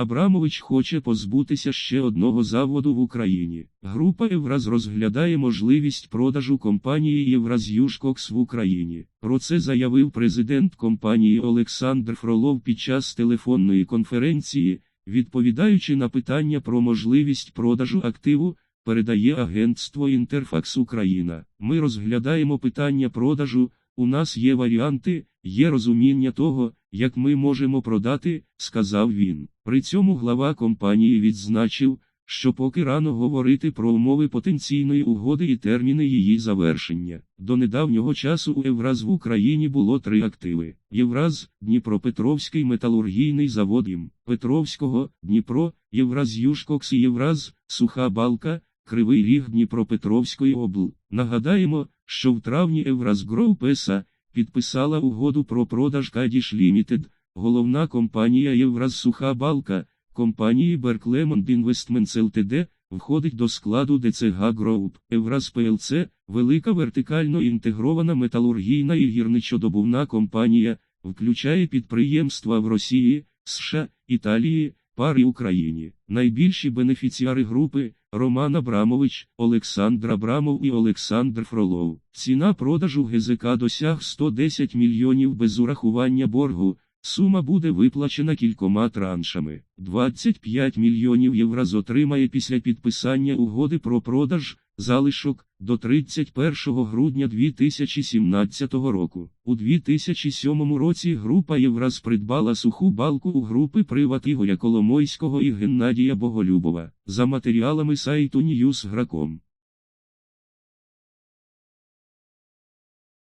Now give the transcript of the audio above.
Абрамович хоче позбутися ще одного заводу в Україні. Група Евраз розглядає можливість продажу компанії Євразюшкокс в Україні. Про це заявив президент компанії Олександр Фролов під час телефонної конференції, відповідаючи на питання про можливість продажу активу. Передає агентство Інтерфакс Україна. Ми розглядаємо питання продажу. У нас є варіанти, є розуміння того, як ми можемо продати, сказав він. При цьому глава компанії відзначив, що поки рано говорити про умови потенційної угоди і терміни її завершення. До недавнього часу у Євраз в Україні було три активи: Євраз, Дніпропетровський металургійний завод ім Петровського, Дніпро, Євраз Юшкокс і Євраз, Суха Балка. Кривий Ріг Дніпропетровської обл. Нагадаємо, що в травні Евразгроуп ЕСА підписала угоду про продаж Кадіш Лімітед, головна компанія Євраз Суха Балка, компанії Берклемонд Інвестментс ЛТД, входить до складу ДЦГ Гроуп, Евраз ПЛЦ, велика вертикально інтегрована металургійна і гірничодобувна компанія, включає підприємства в Росії, США, Італії, Парі Україні. Найбільші бенефіціари групи Роман Абрамович, Олександр Абрамов і Олександр Фролов. Ціна продажу ГЗК досяг 110 мільйонів без урахування боргу. Сума буде виплачена кількома траншами. 25 мільйонів євро отримає після підписання угоди про продаж залишок до 31 грудня 2017 року. У 2007 році група Євраз придбала суху балку у групи Приват Ігоря Коломойського і Геннадія Боголюбова за матеріалами сайту Newsgro.com.